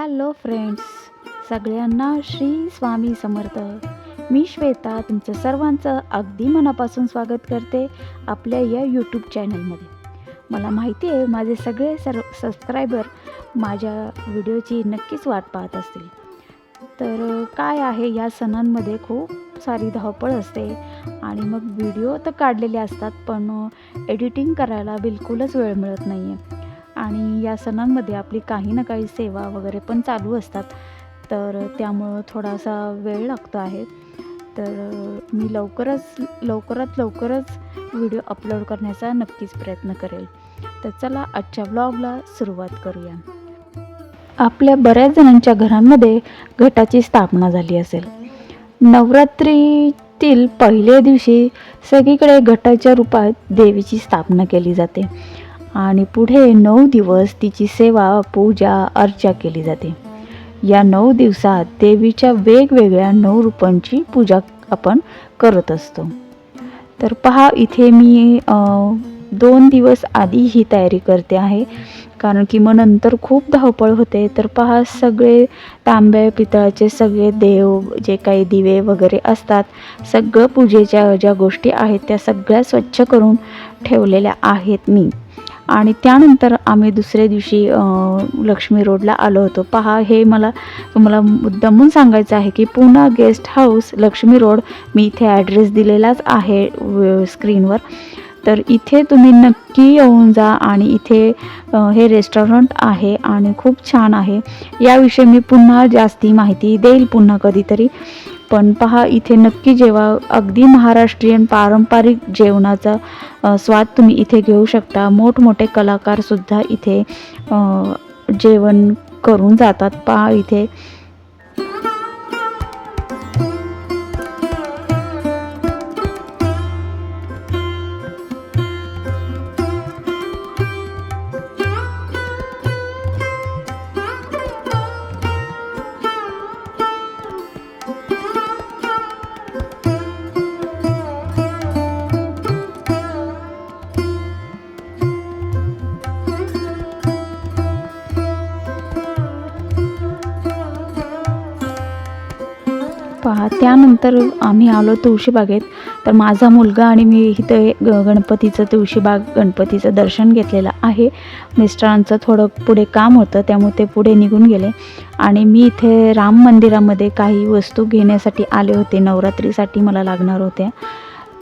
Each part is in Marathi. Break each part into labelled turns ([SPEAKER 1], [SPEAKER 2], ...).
[SPEAKER 1] हॅलो फ्रेंड्स सगळ्यांना श्री स्वामी समर्थ. मी श्वेता तुमचं सर्वांचं अगदी मनापासून स्वागत करते आपल्या या यूट्यूब चॅनलमध्ये मला माहिती आहे माझे सगळे सर्व सबस्क्रायबर माझ्या व्हिडिओची नक्कीच वाट पाहत असतील. तर काय आहे या सणांमध्ये खूप सारी धावपळ असते आणि मग व्हिडिओ तर काढलेले असतात पण एडिटिंग करायला बिलकुलच वेळ मिळत नाही आहे आणि या सणांमध्ये आपली काही ना काही सेवा वगैरे पण चालू असतात. तर त्यामुळं थोडासा वेळ लागतो आहे. तर मी लवकरच लवकरात लवकरच व्हिडिओ अपलोड करण्याचा नक्कीच प्रयत्न करेल. तर चला आजच्या ब्लॉगला सुरुवात करूया. आपल्या बऱ्याच जणांच्या घरांमध्ये घटाची स्थापना झाली असेल. नवरात्रीतील पहिल्या दिवशी सगळीकडे घटाच्या रूपात देवीची स्थापना केली जाते. आणि पुढे नऊ दिवस तिची सेवा पूजा अर्चा केली जाते. या नऊ दिवसात देवीच्या वेगवेगळ्या नऊ रूपांची पूजा आपण करत असतो. तर पहा इथे मी दोन दिवस आधी ही तयारी करते आहे. कारण की मग नंतर खूप धावपळ होते. तर पहा सगळे तांब्या पितळाचे सगळे देव जे काही दिवे वगैरे असतात सगळं पूजेच्या ज्या गोष्टी आहेत त्या सगळ्या स्वच्छ करून ठेवलेल्या आहेत मी. आणि त्यानंतर आम्ही दुसऱ्या दिवशी लक्ष्मी रोडला आलो होतो. पहा हे मला तुम्हाला मुद्दामून सांगायचं आहे की पुन्हा गेस्ट हाऊस लक्ष्मी रोड मी इथे ॲड्रेस दिलेलाच आहे स्क्रीनवर तर इथे तुम्ही नक्की येऊन जा आणि इथे हे रेस्टॉरंट आहे आणि खूप छान आहे. याविषयी मी पुन्हा जास्ती माहिती देईल पुन्हा कधीतरी. पण पहा इथे नक्की जेवा. अगदी महाराष्ट्रीयन पारंपरिक जेवणाचा स्वाद तुम्ही इथे घेऊ शकता. मोठमोठे कलाकारसुद्धा इथे जेवण करून जातात. पहा इथे त्यानंतर आम्ही आलो तुळशीबागेत. तर माझा मुलगा आणि मी इथे ग गणपतीचं तुळशीबाग गणपतीचं दर्शन घेतलेलं आहे. मिस्टरांचं थोडं पुढे काम होतं त्यामुळे ते पुढे निघून गेले. आणि मी इथे राम मंदिरामध्ये काही वस्तू घेण्यासाठी आले होते नवरात्रीसाठी मला लागणार होत्या.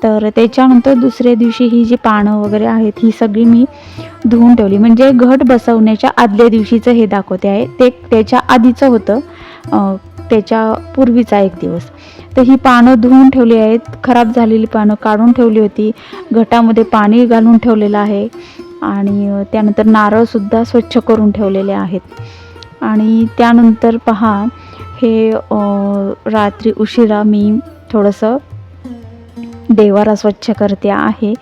[SPEAKER 1] तर त्याच्यानंतर दुसऱ्या दिवशी ही जी पानं वगैरे आहेत ही सगळी मी धुवून ठेवली. म्हणजे घट बसवण्याच्या आदल्या दिवशीचं हे दाखवते आहे. ते त्याच्या आधीचं होतं. त्याच्या पूर्वीचा एक दिवस. तर ही पानं धुवून ठेवली आहेत. खराब झालेली पानं काढून ठेवली होती. घटामध्ये पाणी घालून ठेवलेलं आहे. आणि त्यानंतर नारळसुद्धा स्वच्छ करून ठेवलेले आहेत. आणि त्यानंतर पहा हे रात्री उशिरा मी थोडंसं देवारा स्वच्छ करते आहे.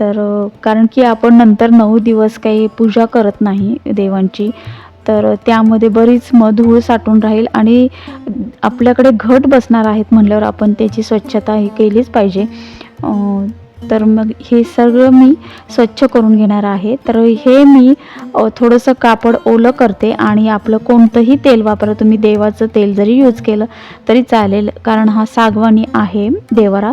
[SPEAKER 1] तर कारण की आपण नंतर नऊ दिवस काही पूजा करत नाही देवांची. तर त्यामध्ये बरीच मधूळ साठून राहील आणि आपल्याकडे घट बसणार आहेत म्हणल्यावर आपण त्याची स्वच्छता ही केलीच पाहिजे. तर मग हे सगळं मी स्वच्छ करून घेणार आहे. तर हे मी थोडंसं कापड ओलं करते आणि आपलं कोणतंही तेल वापरा. तुम्ही देवाचं तेल जरी यूज केलं तरी चालेल कारण हा सागवानी आहे देवारा.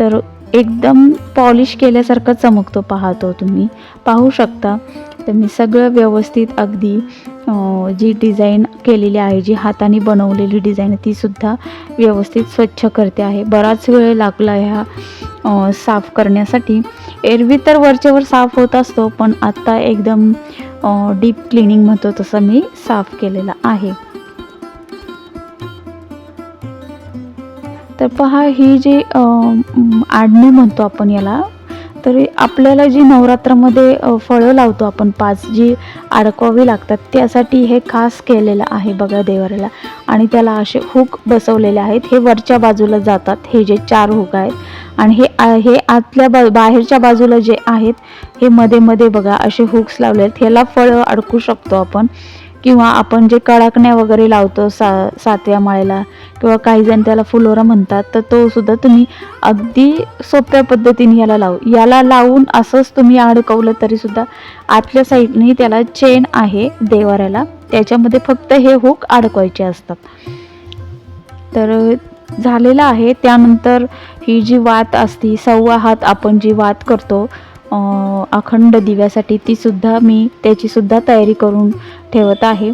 [SPEAKER 1] तर एकदम पॉलिश केल्यासारखं चमकतो पाहतो तुम्ही. पाहू शकता. तर मी सगळं व्यवस्थित अगदी जी डिझाईन केलेली आहे जी हाताने बनवलेली डिझाईन आहे तीसुद्धा व्यवस्थित स्वच्छ करते आहे. बराच वेळ लागला ह्या साफ करण्यासाठी. एरवी तर वरचेवर साफ होत असतो पण आत्ता एकदम डीप क्लिनिंग म्हणतो तसं मी साफ केलेलं आहे. तर पहा ही जी आडणी म्हणतो आपण याला तरी आपल्याला जी नवरात्रामध्ये फळं लावतो आपण पाच जी अडकवावी लागतात त्यासाठी हे खास केलेलं आहे बघा देवाऱ्याला. आणि त्याला असे हुक बसवलेले आहेत. हे वरच्या बाजूला जातात. हे जे चार हुक आहेत. आणि हे हे आतल्या बा बाहेरच्या बाजूला जे आहेत हे मध्ये मध्ये बघा असे हुक्स लावले आहेत. ह्याला फळं अडकू शकतो आपण. किंवा आपण जे कडाकण्या वगैरे लावतो सा सातव्या माळेला किंवा काही जण त्याला फुलोरा म्हणतात तर तो सुद्धा तुम्ही अगदी सोप्या पद्धतीने याला लावू. याला लावून असंच तुम्ही अडकवलं तरी सुद्धा आतल्या साईडने त्याला चेन आहे देवाऱ्याला. त्याच्यामध्ये फक्त हे हुक अडकवायचे असतात. तर झालेलं आहे. त्यानंतर ही जी वात असती सव्वा हात आपण जी वात करतो अखंड दिव्यासाठी तीसुद्धा मी त्याचीसुद्धा तयारी करून ठेवत आहे.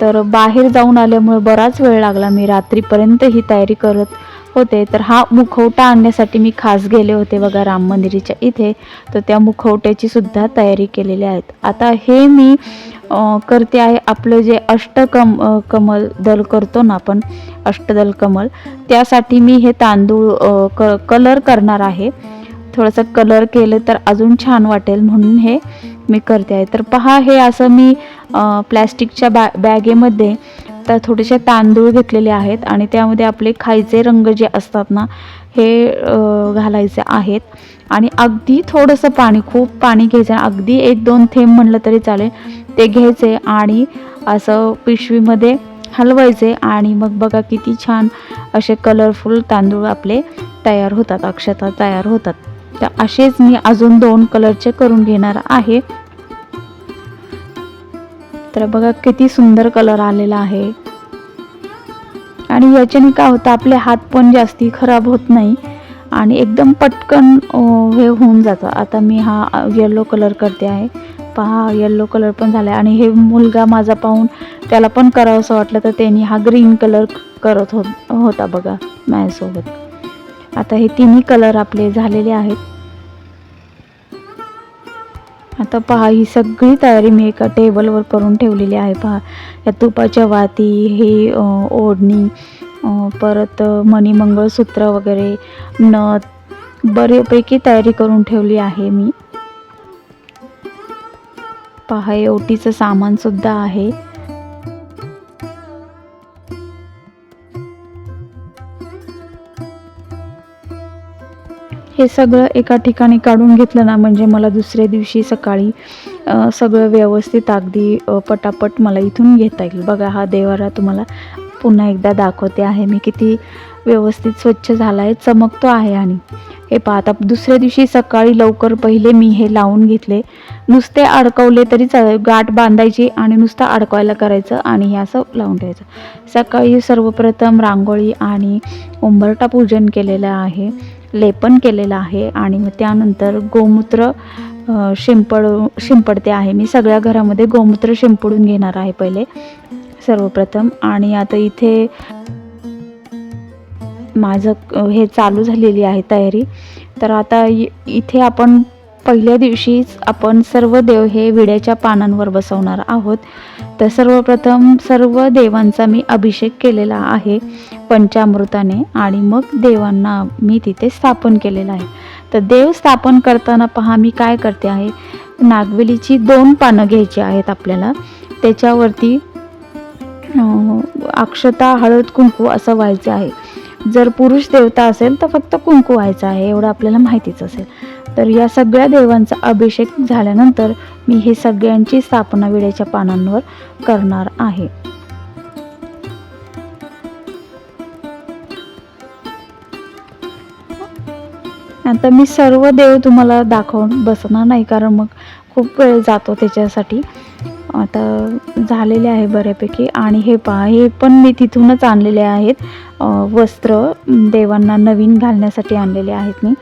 [SPEAKER 1] तर बाहेर जाऊन आल्यामुळे बराच वेळ लागला मी रात्रीपर्यंत ही तयारी करत होते. तर हा मुखवटा आणण्यासाठी मी खास गेले होते बघा राम मंदिराच्या इथे. तर त्या मुखवट्याची सुद्धा तयारी केलेली आहेत. आता हे मी करते आहे आपलं जे अष्टकम कमल दल करतो ना आपण अष्टदल कमल त्यासाठी मी हे तांदूळ क कलर करणार आहे. थोडंसं कलर केलं तर अजून छान वाटेल म्हणून हे मी करते आहे. तर पहा हे असं मी प्लॅस्टिकच्या बॅ बॅगेमध्ये तर थोडेसे तांदूळ घेतलेले आहेत आणि त्यामध्ये आपले खायचे रंग जे असतात ना हे घालायचे आहेत. आणि अगदी थोडंसं पाणी खूप पाणी घ्यायचं आहे. अगदी एक दोन थेंब म्हणलं तरी चालेल. ते घ्यायचे आणि असं पिशवीमध्ये हलवायचे आणि मग बघा किती छान असे कलरफुल तांदूळ आपले तयार होतात अक्षता तयार होतात. तर असेच मी अजून दोन कलरचे करून घेणार आहे. तर बघा किती सुंदर कलर आलेला आहे. आणि याच्याने काय होतं आपले हात पण जास्ती खराब होत नाही आणि एकदम पटकन हे होऊन जातं. आता मी हा येल्लो कलर करते आहे. पहा येल्लो कलर पण झाला आणि हे मुलगा माझा पाहून त्याला पण करावंसं वाटलं तर त्यांनी हा ग्रीन कलर करत हो होता बघा माझ्यासोबत. आता हे तिन्ही कलर आपले झालेले आहेत. आता पहा ही सगळी तयारी मी एका टेबलवर करून ठेवलेली आहे. पहा या तुपाच्या वाती हे ओढणी परत मणी मंगळसूत्र वगैरे नथ बऱ्यापैकी तयारी करून ठेवली आहे मी. पहा एवटीचं ओटीचं सामान आहे. हे सगळं एका ठिकाणी काढून घेतलं ना म्हणजे मला दुसऱ्या दिवशी सकाळी सगळं व्यवस्थित अगदी पटापट मला इथून घेता येईल. बघा हा देवारा तुम्हाला पुन्हा एकदा दाखवते आहे मी किती व्यवस्थित स्वच्छ झाला आहे चमकतो आहे आणि. हे पहा आता दुसऱ्या दिवशी सकाळी लवकर पहिले मी हे लावून घेतले. नुसते अडकवले तरी चालेल गाठ बांधायची आणि नुसतं अडकवायला करायचं आणि हे असं लावून ठेवायचं. सकाळी सर्वप्रथम रांगोळी आणि उंबरटा पूजन केलेलं आहे. लेपन केलेलं आहे आणि मग त्यानंतर गोमूत्र शिंपड शिंपडते आहे. मी सगळ्या घरामध्ये गोमूत्र शिंपडून घेणार आहे पहिले सर्वप्रथम. आणि आता इथे माझं हे चालू झालेली आहे तयारी. तर आता इ- इथे आपण पहिल्या दिवशीच आपण सर्व देव हे विड्याच्या पानांवर बसवणार आहोत. तर सर्वप्रथम सर्व देवांचा मी अभिषेक केलेला आहे पंचामृताने आणि मग देवांना मी तिथे स्थापन केलेलं आहे. तर देव स्थापन करताना पहा मी काय करते आहे? नागवेलीची दोन पानं घ्यायची आहेत आपल्याला. त्याच्यावरती अक्षता हळद कुंकू असं व्हायचं आहे. जर पुरुष देवता असेल तर फक्त कुंकू व्हायचं आहे एवढं आपल्याला माहितीच असेल. तर या सगळ्या देवांचा अभिषेक झाल्यानंतर मी हे सगळ्यांची स्थापना विड्याच्या पानांवर करणार आहे. आता मी सर्व देव तुम्हाला दाखवून बसणार नाही कारण मग खूप वेळ जातो त्याच्यासाठी. आता झालेले आहे बऱ्यापैकी. आणि हे पहा हे पण मी तिथूनच आणलेले आहेत. वस्त्र देवांना नवीन घालण्यासाठी आणलेले आहेत मी.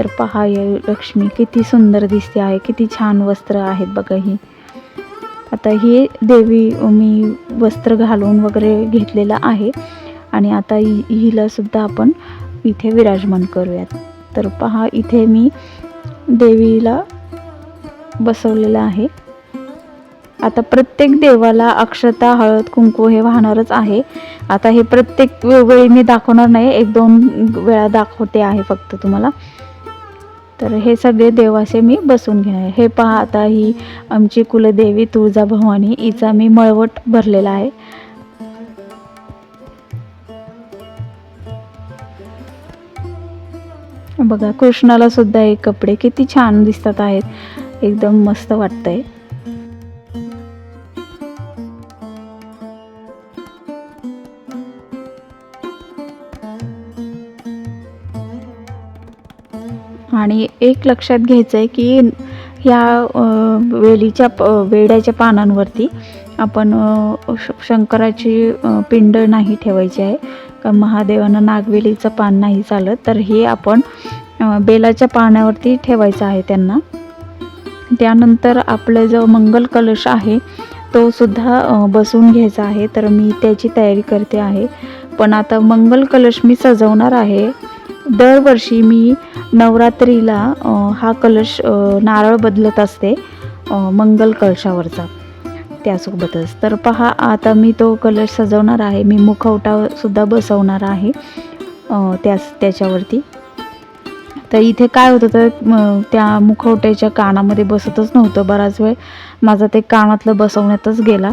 [SPEAKER 1] तर पहा लक्ष्मी किती सुंदर दिसते आहे किती छान वस्त्र आहेत बघा ही. आता हे देवी मी वस्त्र घालून वगैरे घेतलेलं आहे. आणि आता हि हिला सुद्धा आपण इथे विराजमान करूयात. तर पहा इथे मी देवीला बसवलेलं आहे. आता प्रत्येक देवाला अक्षता हळद कुंकू हे वाहणारच आहे. आता हे प्रत्येक वेळी मी दाखवणार नाही एक दोन वेळा दाखवते आहे फक्त तुम्हाला. तर हे सगळे देवाचे मी बसून घेणार हे पहा आता ही आमची कुलदेवी तुळजाभवानी हिचा मी मळवट भरलेला आहे. बघा कृष्णाला सुद्धा हे कपडे किती छान दिसतात आहेत. एकदम मस्त वाटतंय. आणि एक लक्षात घ्यायचं आहे की ह्या वेलीच्या प वेड्याच्या पानांवरती आपण श शंकराची पिंड नाही ठेवायची आहे. का महादेवांना नागवेलीचं पान नाही चालत. तर हे आपण बेलाच्या पानावरती ठेवायचं आहे त्यांना. त्यानंतर आपलं जो मंगल कलश आहे तो सुद्धा बसवून घ्यायचा आहे. तर मी त्याची तयारी करते आहे. पण आता मंगल कलश मी सजवणार आहे. दरवर्षी मी नवरात्रीला हा कलश नारळ बदलत असते मंगल कलशावरचा त्यासोबतच. तर पहा आता मी तो कलश सजवणार आहे. मी मुखवटासुद्धा बसवणार आहे त्यास त्याच्यावरती. तर इथे काय होतं तर त्या मुखवट्याच्या कानामध्ये बसतच नव्हतं. बराच वेळ माझा ते कानातलं बसवण्यातच गेला.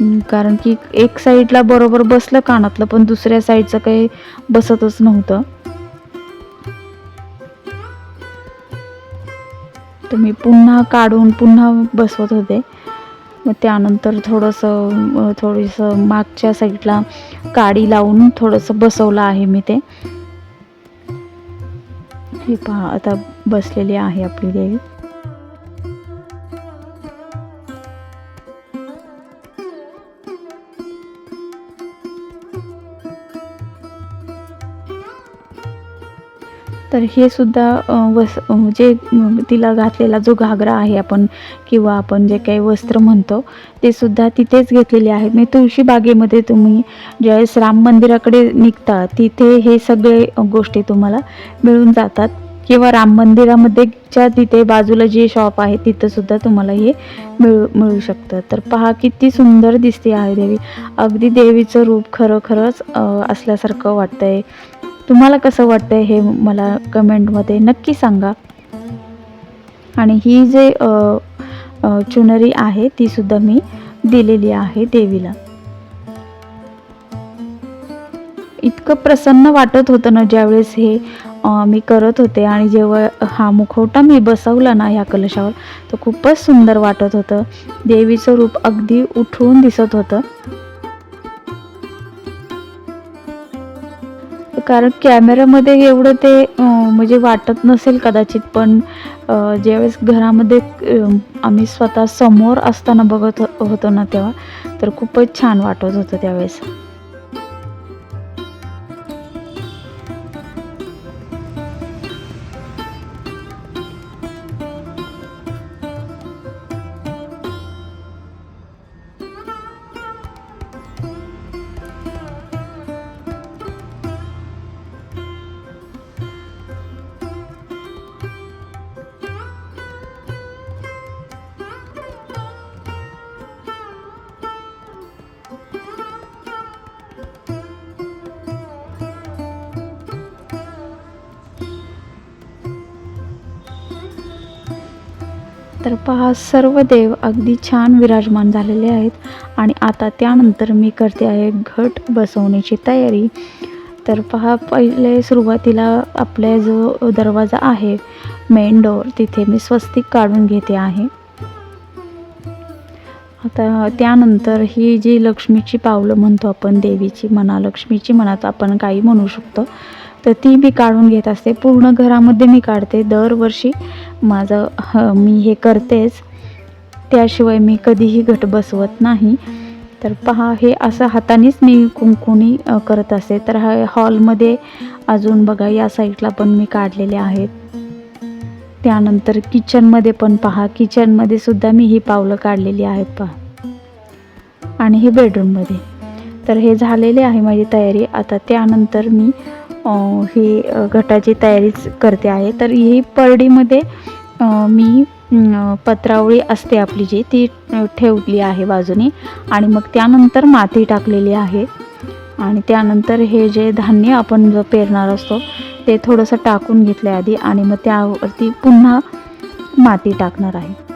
[SPEAKER 1] कारण की एक साईडला बरोबर बसलं कानातलं पण दुसऱ्या साईडचं काही बसतच नव्हतं. तर मी पुन्हा काढून पुन्हा बसवत होते. मग त्यानंतर थोडंसं थोडंसं मागच्या साईडला काडी लावून थोडंसं बसवलं आहे मी ते. हे पहा आता बसलेली आहे आपली देवी. तर हे सुद्धा वस जे तिला घातलेला जो घागरा आहे आपण किंवा आपण जे काही वस्त्र म्हणतो ते सुद्धा तिथेच घेतलेले आहेत. मी तुळशी बागेमध्ये तुम्ही ज्यावेळेस राम मंदिराकडे निघता तिथे हे सगळे गोष्टी तुम्हाला मिळून जातात. किंवा राम मंदिरामध्येच्या तिथे बाजूला जे शॉप आहे तिथंसुद्धा तुम्हाला हे मिळू मिळू शकतं. तर पहा किती सुंदर दिसते आहे देवी. अगदी देवीचं रूप खरोखरच असल्यासारखं वाटतं असल्यासारखं वाटतंय. तुम्हाला कसं वाटतंय हे मला कमेंटमध्ये नक्की सांगा. आणि ही जे चुनरी आहे ती सुद्धा मी दिलेली आहे देवीला. इतकं प्रसन्न वाटत होतं ना ज्यावेळेस हे मी करत होते आणि जेव्हा हा मुखवटा मी बसवला ना ह्या कलशावर तर खूपच सुंदर वाटत होतं. देवीचं रूप अगदी उठून दिसत होतं. कारण कॅमेऱ्यामध्ये एवढं ते म्हणजे वाटत नसेल कदाचित पण ज्यावेळेस घरामध्ये आम्ही स्वतः समोर असताना बघत होतो ना तेव्हा तर खूपच छान वाटत होतं त्यावेळेस. पहा सर्व देव अगदी छान विराजमान झालेले आहेत. आणि आता त्यानंतर मी करते आहे घट बसवण्याची तयारी. तर पहा पहिले सुरुवातीला आपला जो दरवाजा आहे मेन डोअर तिथे मी स्वस्तिक काढून घेते आहे. आता त्यानंतर ही जी लक्ष्मीची पावलं म्हणतो आपण देवीची म्हणा लक्ष्मीची म्हणा आपण काही म्हणू शकतो. तर ती मी काढून घेत असते. पूर्ण घरामध्ये मी काढते. दरवर्षी माझं ह मी हे करतेच. त्याशिवाय मी कधीही घट बसवत नाही. तर पहा हे असं हातानेच मी कुंकुणी करत असते. तर हा हॉलमध्ये अजून बघा या साईडला पण मी काढलेले आहेत. त्यानंतर किचनमध्ये पण पहा किचनमध्ये सुद्धा मी ही पावलं काढलेली आहेत पहा. आणि हे बेडरूममध्ये. तर हे झालेले आहे माझी तयारी. आता त्यानंतर मी ही घटाची तयारीच करते आहे. तर ही परडीमध्ये मी पत्रावळी असते आपली जी ती ठेवली आहे बाजूने. आणि मग त्यानंतर माती टाकलेली आहे. आणि त्यानंतर हे जे धान्य आपण जो पेरणार असतो ते थोडंसं टाकून घेतलं आधी आणि मग त्यावरती पुन्हा माती टाकणार आहे.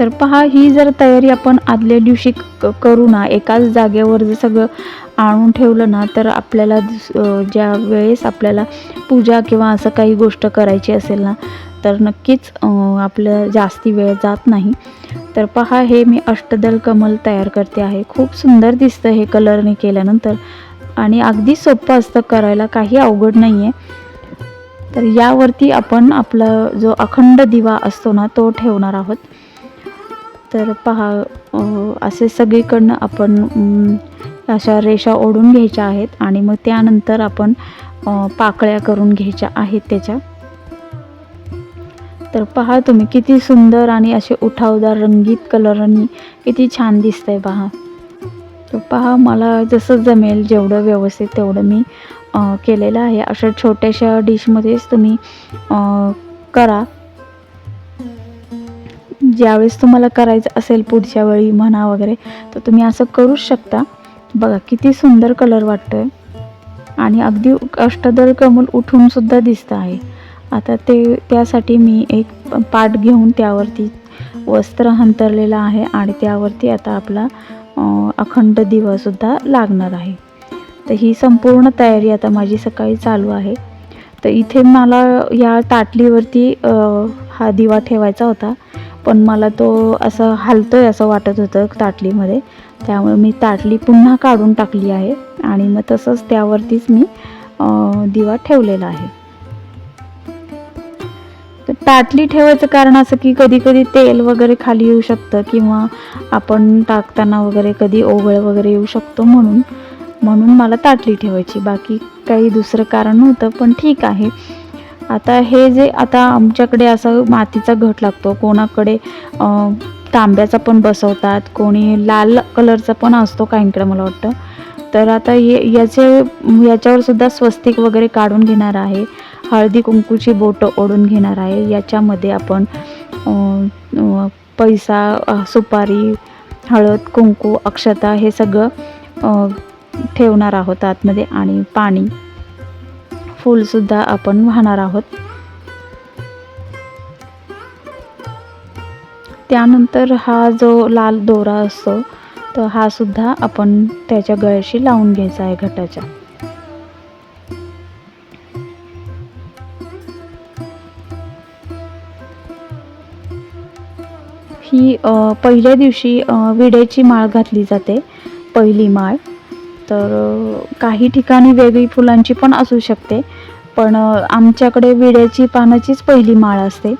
[SPEAKER 1] तर पहा ही जर तयारी आपण आदल्या दिवशी करू ना एकाच जागेवर जर सगळं आणून ठेवलं ना तर आपल्याला दुस- ज्या वेळेस आपल्याला पूजा किंवा असं काही गोष्ट करायची असेल ना तर नक्कीच आपलं जास्ती वेळ जात नाही. तर पहा हे मी अष्टदल कमल तयार करते आहे. खूप सुंदर दिसतं हे कलरने केल्यानंतर. आणि अगदी सोपं असतं करायला काही अवघड नाही आहे तर यावरती आपण आपला जो अखंड दिवा असतो ना तो ठेवणार आहोत. तर पहा असे सगळीकडनं आपण अशा रेषा ओढून घ्यायच्या आहेत आणि मग त्यानंतर आपण पाकळ्या करून घ्यायच्या आहेत त्याच्या. तर पहा तुम्ही किती सुंदर आणि असे उठावदार रंगीत कलरांनी किती छान दिसतंय पहा तर पहा मला जसं जमेल जेवढं व्यवस्थित तेवढं मी केलेलं आहे. अशा छोट्याशा डिशमध्येच तुम्ही करा. ज्यावेळेस तुम्हाला करायचं असेल पुढच्या वेळी म्हणा वगैरे तर तुम्ही असं करूच शकता. बघा किती सुंदर कलर वाटतो आहे आणि अगदी अष्टदल कमल उठूनसुद्धा दिसतं आहे. आता ते त्यासाठी मी एक पाट घेऊन त्यावरती वस्त्र हंतरलेलं आहे आणि त्यावरती आता आपला अखंड दिवासुद्धा लागणार आहे. तर ही संपूर्ण तयारी आता माझी सकाळी चालू आहे. तर इथे मला या ताटलीवरती हा दिवा ठेवायचा होता. पण मला तो असं हलतोय असं वाटत होतं ताटलीमध्ये. त्यामुळे मी ताटली पुन्हा काढून टाकली आहे आणि मग तसंच त्यावरतीच मी दिवा ठेवलेला आहे. तर ताटली ठेवायचं कारण असं की कधी कधी तेल वगैरे खाली येऊ शकतं किंवा आपण टाकताना वगैरे कधी ओघळ वगैरे येऊ शकतो म्हणून. म्हणून मला ताटली ठेवायची. बाकी काही दुसरं कारण नव्हतं पण ठीक आहे. आता हे जे आता आमच्याकडे असं मातीचा घट लागतो कोणाकडे तांब्याचा पण बसवतात कोणी लाल कलरचा पण असतो काहींकडे मला वाटतं. तर आता ये याचे याच्यावर सुद्धा स्वस्तिक वगैरे काढून घेणार आहे. हळदी कुंकूची बोटं ओढून घेणार आहे. याच्यामध्ये आपण पैसा सुपारी हळद कुंकू अक्षता हे सगळं ठेवणार आहोत आतमध्ये आणि पाणी. फूलसुद्धा आपण वाहणार आहोत. त्यानंतर हा जो लाल दोरा असतो तर हा सुद्धा आपण त्याच्या गळ्याशी लावून घ्यायचा आहे घटाच्या. ही पहिल्या दिवशी विड्याची माळ घातली जाते पहिली माळ. तर काही ठिकाणी वेगळी फुलांची पण असू शकते. पण आमच्याकडे विड्याची पानाचीच पहिली माळ असते.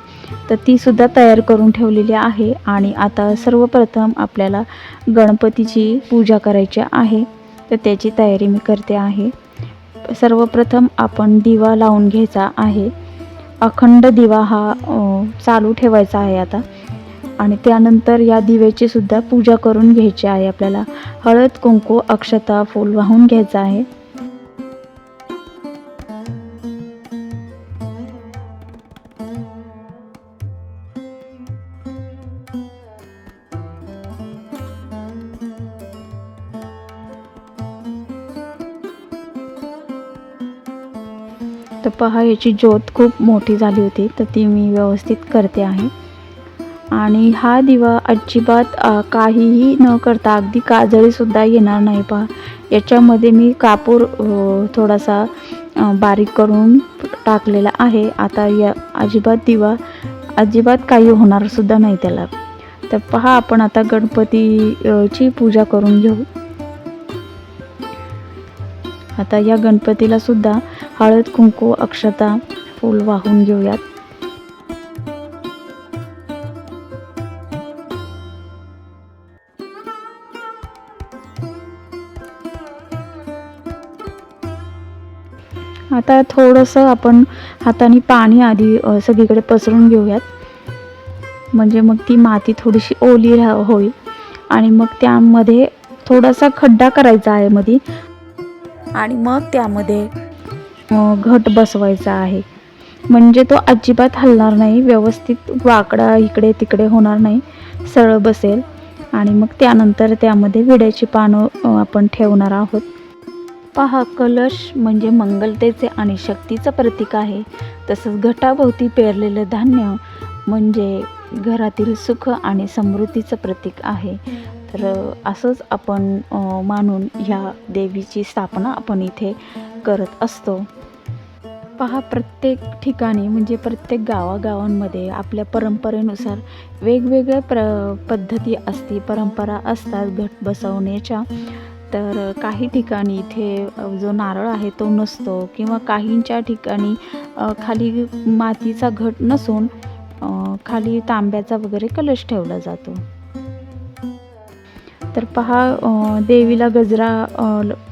[SPEAKER 1] तर ती सुद्धा तयार करून ठेवलेली आहे आणि आता सर्वप्रथम आपल्याला गणपतीची पूजा करायची आहे. तर त्याची तयारी मी करते आहे. सर्वप्रथम आपण दिवा लावून घ्यायचा आहे. अखंड दिवा हा चालू ठेवायचा आहे आता. आणि त्यानंतर या दिव्याची सुद्धा पूजा करून घ्यायची आहे आपल्याला. हळद कुंकू अक्षता फूल वाहून घ्यायचं आहे. तर पहा याची ज्योत खूप मोठी झाली होती तर ती मी व्यवस्थित करते आहे. आणि हा दिवा अजिबात काहीही न करता अगदी काजळीसुद्धा येणार नाही पहा. याच्यामध्ये मी कापूर थोडासा बारीक करून टाकलेला आहे. आता या अजिबात दिवा अजिबात काही होणारसुद्धा नाही त्याला. तर पहा आपण आता गणपतीची पूजा करून घेऊ. आता या गणपतीला सुद्धा हळद कुंकू अक्षता फूल वाहून घेऊयात. आता थोडंसं आपण हाताने पाणी आधी सगळीकडे पसरून घेऊयात. म्हणजे मग ती माती थोडीशी ओली राह होईल. आणि मग त्यामध्ये थोडासा खड्डा करायचा आहे मध्ये आणि मग त्यामध्ये घट बसवायचा आहे. म्हणजे तो अजिबात हलणार नाही व्यवस्थित वाकडा इकडे तिकडे होणार नाही सरळ बसेल. आणि मग त्यानंतर त्यामध्ये विड्याची पानं आपण ठेवणार आहोत. पहा कलश म्हणजे मंगलतेचे आणि शक्तीचं प्रतीक आहे. तसंच घटाभोवती पेरलेलं धान्य म्हणजे घरातील सुख आणि समृद्धीचं प्रतीक आहे. तर असंच आपण मानून ह्या देवीची स्थापना आपण इथे करत असतो. पहा प्रत्येक ठिकाणी म्हणजे प्रत्येक गावागावांमध्ये आपल्या परंपरेनुसार वेगवेगळ्या प्र पद्धती असती परंपरा असतात घट बसवण्याच्या. तर काही ठिकाणी इथे जो नारळ आहे तो नसतो किंवा काहींच्या ठिकाणी खाली मातीचा घट नसून खाली तांब्याचा वगैरे कलश ठेवला जातो. तर पहा देवीला गजरा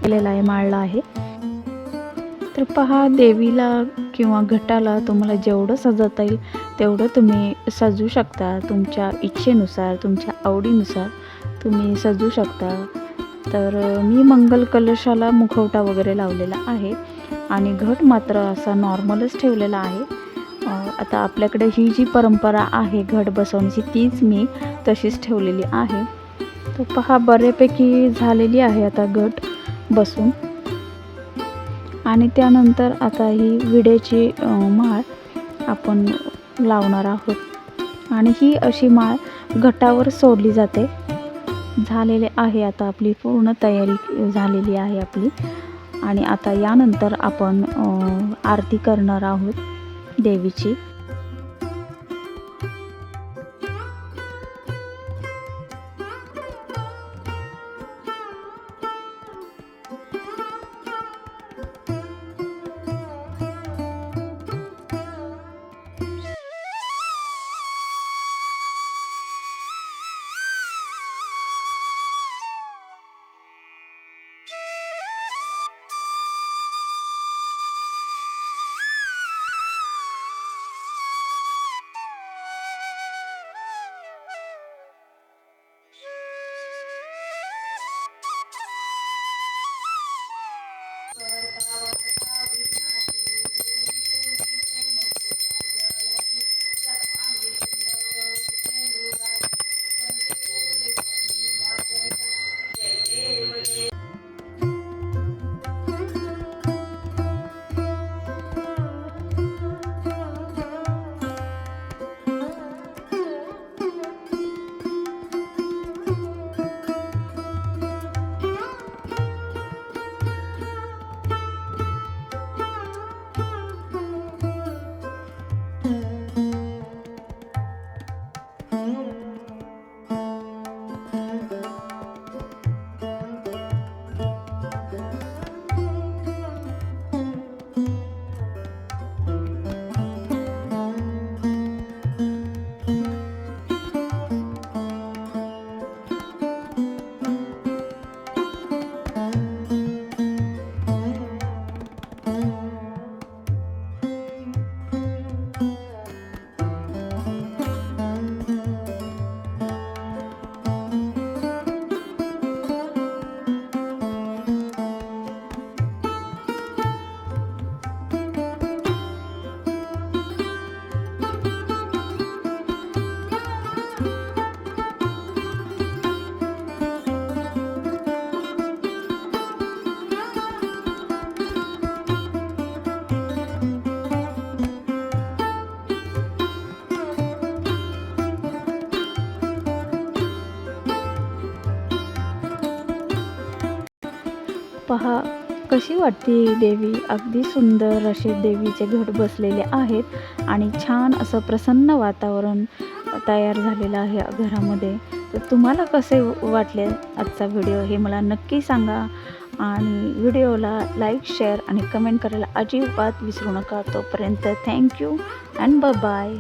[SPEAKER 1] केलेला आहे माळला आहे. तर पहा देवीला किंवा घटाला तुम्हाला जेवढं सजवता येईल तेवढं तुम्ही सजू शकता. तुमच्या इच्छेनुसार तुमच्या आवडीनुसार तुम्ही सजू शकता. तर मी मंगल कलशाला मुखवटा वगैरे लावलेला आहे आणि घट मात्र असा नॉर्मलच ठेवलेला आहे. आता आपल्याकडे ही जी परंपरा आहे घट बसवण्याची तीच मी तशीच ठेवलेली आहे. तर पहा बऱ्यापैकी झालेली आहे आता घट बसून. आणि त्यानंतर आता ही विड्याची माळ आपण लावणार आहोत. आणि ही अशी माळ घटावर सोडली जाते. झालेले आहे. आता आपली पूर्ण तयारी झालेली आहे आपली. आणि आता यानंतर आपण आरती करणार आहोत देवीची. पहा. कशी वाटते ही देवी? अगदी सुंदर असे देवीचे घट बसलेले आहेत आणि छान असं प्रसन्न वातावरण तयार झालेलं आहे घरामध्ये. तर तुम्हाला कसे वाटले आजचा व्हिडिओ हे मला नक्की सांगा आणि व्हिडिओला लाईक शेअर आणि कमेंट करायला अजिबात विसरू नका. तोपर्यंत थँक्यू अँड ब बाय